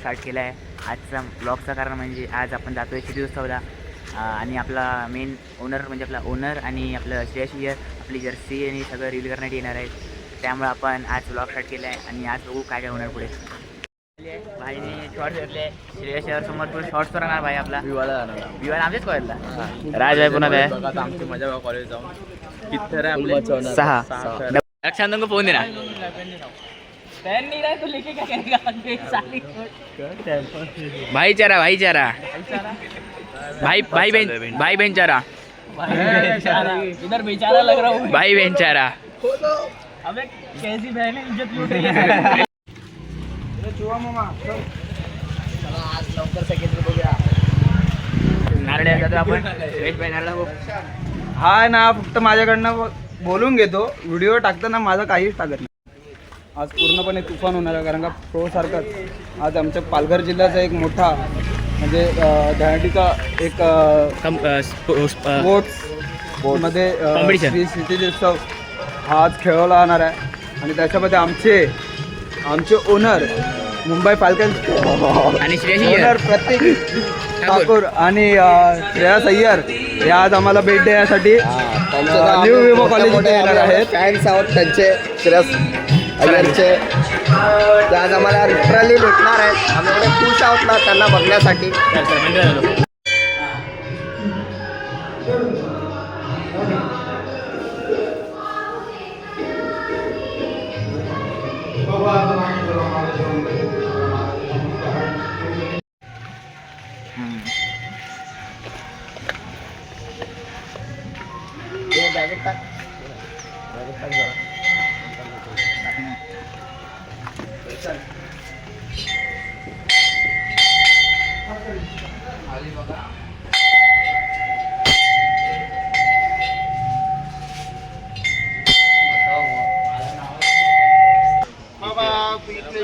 Start केला आहे आजचा ब्लॉगचं कारण म्हणजे आज आपण जातो आहे शिटी आणि आपला मेन ओनर म्हणजे आपला ओनर आणि आपलं श्रेयस इयर आपली जर्सी आणि सगळं रील करण्यात येणार आहे त्यामुळे आपण आज ब्लॉग स्टार्ट केला आहे आणि आज बघू काय काय होणार पुढे. भाईने शॉर्ट्स घेतले. श्रेयस इयर समोर पुढे शॉर्ट्स करणार भाई आपला. विवाला आमच्याच कॉलेजला राजभाई पुन्हा आहे बघा आमची मजा कॉलेज जाऊन. किती रे आपले. सहा सहा. रक्षाबंधन को फोन देना भाईचारा भाईचारा भाई भाई बहन भाई बहनचारा इधर बेचारा लग रहा हूँ। भाई बहनचारा अबे कैसी बहन है इज्जत लूट रही है। नारळे जातो आपण. सुरेश भाई नारळ बघू. हा ना फक्त माझ्याकडनं बोलून घेतो. व्हिडिओ टाकताना माझं काहीच टाकत नाही. आज पूर्णपणे तुफान होणार आहे कारण का प्रो सारखंच आज आमच्या पालघर जिल्ह्याचा एक मोठा म्हणजे दहीहंडीचा एक कम- अ, स्प- अ, स्पोर्ट्समध्ये अं, Competition. श्री सिटीजोत्सव हा आज खेळवला जाणार आहे. आणि त्याच्यामध्ये आमचे आमचे ओनर मुंबई फाल्कन आणि ओनर प्रतीक ठाकूर आणि श्रेयस अय्यर हे आज आम्हाला भेट देण्यासाठी न्यू विवो कॉलेज इथे येणार आहेत. फॅन्स आहोत त्यांचे श्रेयस. अय्यरचे ते आज आम्हाला लिटरली भेटणार आहेत. आम्ही एवढे खुश आहोत ना त्यांना बघण्यासाठी. इथले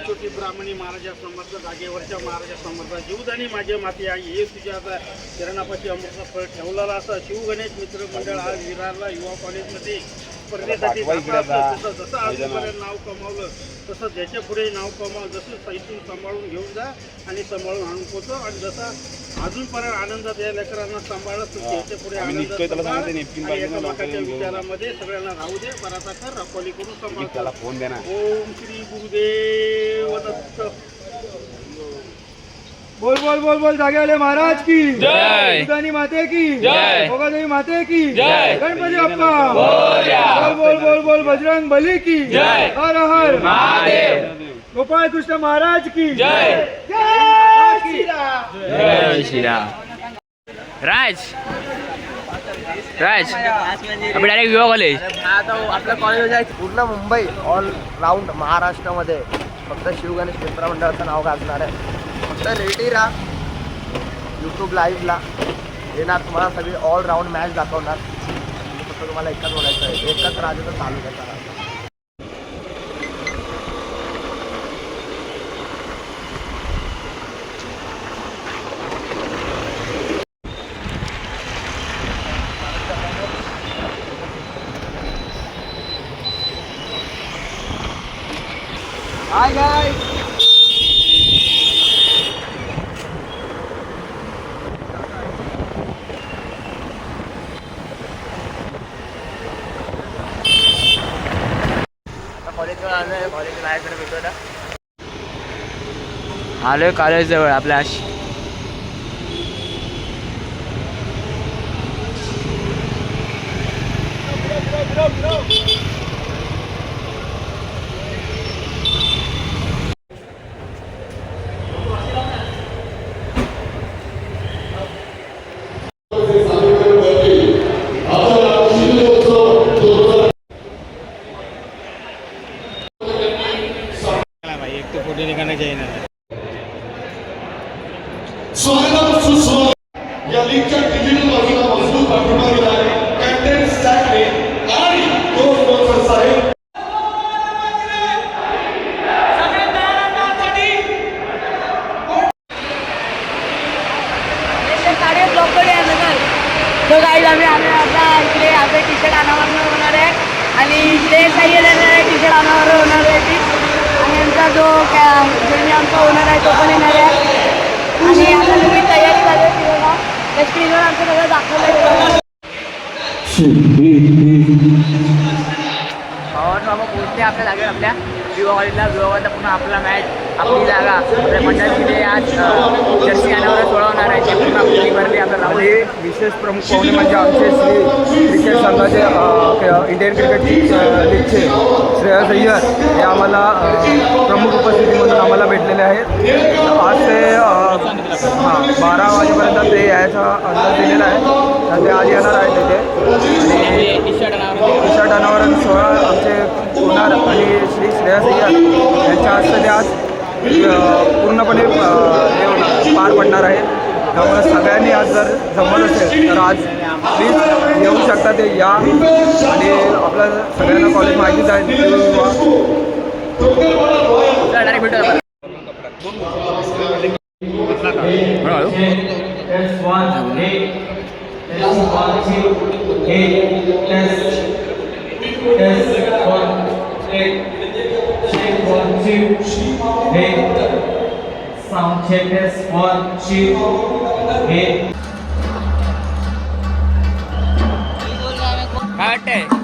छोटी ब्राह्मणी महाराजा समर्थ जागेवरच्या महाराजा समर्थ जीवदानी माझे माती आई हे तुझ्या आता चरणापाशी अमृत फळ ठेवलेला असा शिवगणेश मित्र मंडळ हा विरारला युवा कॉलेजमध्ये स्पर्धेसाठी जसं आजपर्यंत नाव कमावलं तसं ज्याच्या पुढे नाव कमावलं जसं सैतून सांभाळून घेऊन जा आणि सांभाळून आणून पोचव. आणि जसं अजूनपर्यंत आनंदात या लेकरांना सांभाळलं तर याच्यापुढे आनंद एकामेकाच्या विचारामध्ये सगळ्यांना राहू दे. बराचा कर रखवाली करून सांभाळ. ओम श्री गुरुदेव दत्त बोल बोल बोल बोल जागेवाले महाराज की जय. दुधानी माते की जय. भोगादेवी माते की जय. गणपती बाप्पा बोल बोल बोल बोल बजरंग बली की जय. हर हर महादेव. गोपाळ कृष्ण महाराज की जय. जय श्रीराम. राज राज आपण डायरेक्ट विवा कॉलेज आता आपल्या कॉलेज आहे पूर्ण मुंबई ऑल राऊंड महाराष्ट्रामध्ये फक्त शिवगणेश मित्र मंडळाचं नाव गाजणार आहे तर रेडी राहा. यूट्यूब लाईव्हला येणार तुम्हाला सगळी ऑल राऊंड मॅच दाखवणार. फक्त तुम्हाला एकच बोलायचं आहे. एकच राजाचं चालू आहे. कॉलेजवर आलोय कॉलेजला आहे तर भेटू आता आलोय कॉलेज जवळ आपल्या स्वागत तारखा होणार आहे तो पण येणार आहे. आणि आता तुम्ही तयारी झाली फिरायला त्या स्क्रीनवर आमचं सगळं दाखवलं पोहोचते आपल्या जागेवर आपल्या. विवाह कॉलेजला पुन्हा आपला मॅच आपली जागा आपल्या आज जर्सी आणावर सोडवणार आहे. ते पूर्ण आपली भरली आपल्याला राहुल विशेष प्रमुख पाहुणे म्हणजे आमचे श्री क्रिकेट संघाचे इंडियन क्रिकेट लीगचे श्रेयस अय्यर हे आम्हाला प्रमुख उपस्थितीमधून म्हणून आम्हाला भेटलेले आहेत. आज ते हां बारा वाजेपर्यंत ते यायचा अंदाज दिलेला आहे. तर ते आज येणार आहे तिथे आणि ईशा अनावरण सोहळा आमचे होणार. आणि श्री श्रेयस अय्यर यांच्या हस्ते ते आज पूर्णपणे हे पार पडणार आहे. त्यामुळे सगळ्यांनी आज जर जमत असेल तर आज प्लीज येऊ शकता ते या. आणि आपल्या सगळ्यांना कॉलेज माहितीच आहे one, two, भेटू Sound check test one, two, eight. काय वाटतंय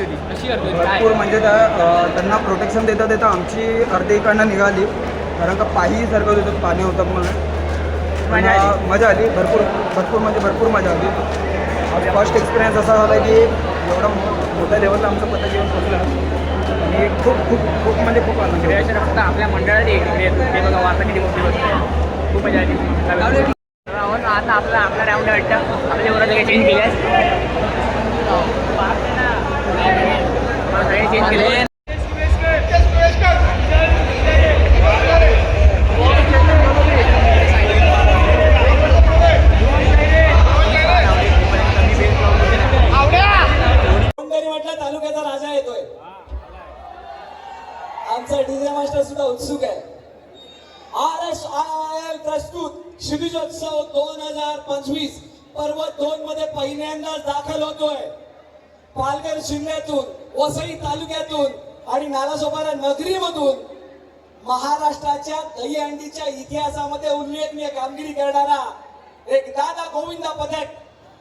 होती भरपूर म्हणजे त्या त्यांना प्रोटेक्शन देता देता आमची अर्धी इकडनं निघाली. कारण का पायी सरकत होतं पाणी होतं म्हणून. मजा आली. पण, मजा आली. भरपूर भरपूर म्हणजे भरपूर मजा आली. फर्स्ट एक्सपिरियन्स असा झाला की एवढा मो- मोठ्या लेवलला आमचं पतं जेवण पोचलं आणि खूप खूप खूप म्हणजे खूप आनंद झाला. फक्त आपल्या मंडळात एक इकडे येतो. ते बघा वार्ता किती मोठी होती खूप मजा आली. आता आपला आपला राऊंड वाटतं. आपल्या बरोबर सगळे चेंज केले सगळे चेंज वसई तालुक्यातून आणि नालासोपारा नगरीमधून महाराष्ट्राच्या दहीहंडीच्या इतिहासामध्ये उल्लेखनीय कामगिरी करणारा एक दादा गोविंदा पदक.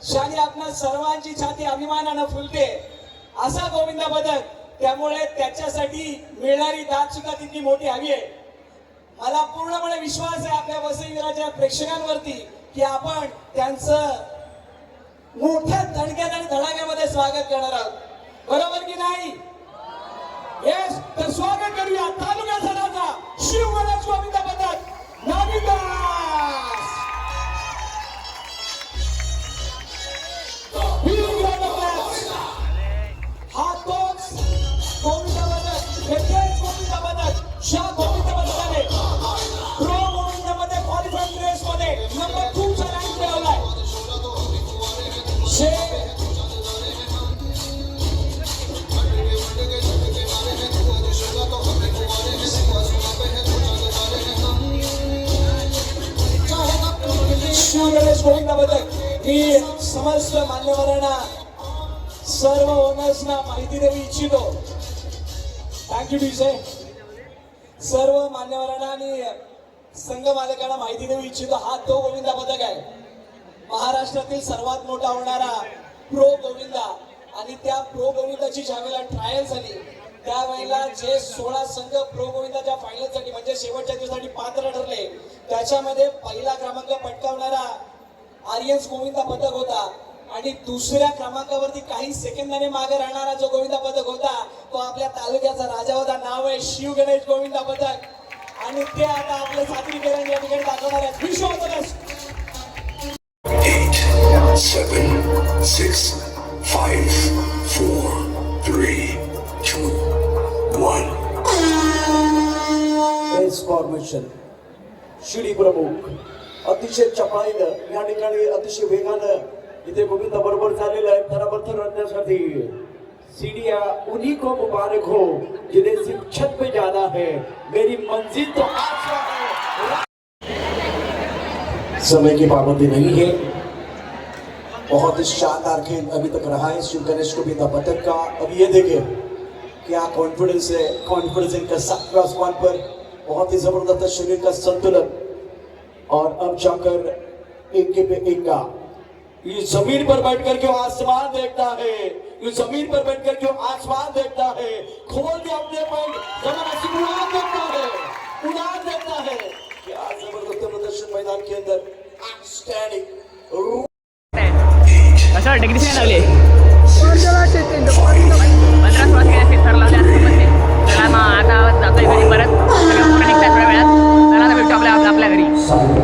शाली आपल्या सर्वांची छाती अभिमानानं फुलते. असा गोविंदा पदक त्यामुळे त्याच्यासाठी मिळणारी दाद सुद्धा तितकी मोठी हवी आहे. मला पूर्णपणे विश्वास आहे आपल्या वसईवीराच्या प्रेक्षकांवरती की आपण त्यांचं मोठ्या धडक्यात आणि धडाक्यामध्ये स्वागत करणार आहोत. बरोबर की नाही? येस तर स्वागत करूया तालुका राजा शिव गणेश गोविंद पदक. नाविका! शिव गणेश मी समस्त मान्यवरांना सर्व ओनर्सना माहिती देऊ इच्छितो. थँक्यू डीजे सर्व मान्यवरांना आणि संघ मालकांना माहिती देऊ इच्छितो. हा तो गोविंदा पदक आहे. महाराष्ट्रातील सर्वात मोठा होणारा प्रो गोविंदा. आणि त्या प्रो गोविंदाची ज्यावेळेला ट्रायल झाली त्यावेळेला जे सोळा संघ प्रो गोविंदाच्या फायनलसाठी म्हणजे शेवटच्या दिवसासाठी पात्र ठरले त्याच्यामध्ये पहिला क्रमांक पटकावणारा आर्यन्स गोविंदा पदक होता. आणि दुसऱ्या क्रमांकावरती काही सेकंदाने मागे राहणारा जो गोविंदा पदक होता तो आपल्या तालुक्याचा राजा होता नाव आहे शिव गणेश गोविंदा पदक. आणि ते आता आपले सादरीकरण या ठिकाणी दाखवणार आहेत. विश्व पदक! Six, five, four, three, two, one. Press formation शिडी प्रमुख अतिशय चपळाईनं या ठिकाणी अतिशय वेगानं इथे गोविंदा बरोबर झालेलं आहे. खराबरथर रखण्यासाठी सीढ़िया उन्हीं को मुबारक हो जिन्हें छत पे जाना है. मेरी मंजिल तो आसमां है. समय की पाबंदी नहीं है. बहुत ही शानदार खेल अभी तक रहा है. शिव गणेश गोविंदा पदक का. अब ये देखें क्या कॉन्फिडेंस है. कॉन्फिडेंस इनका सातवें आसमान पर. बहुत ही ज़बरदस्त शरीर का संतुलन. और अब जाकर एक के पे एक का। ये जमीन पर बैठकर क्यों आसमान देखता है? ये जमीन पर बैठकर क्यों आसमान देखता है? खोल के अपने पर जबरदस्ती है उड़ा देता है क्या जबरदस्त प्रदर्शन मैदान के अंदर अच्छा डिग्री से लागले पंधरा सोळा फिरला आता जातोय घरी परत पुढे निघतात थोड्या blah blah blah blah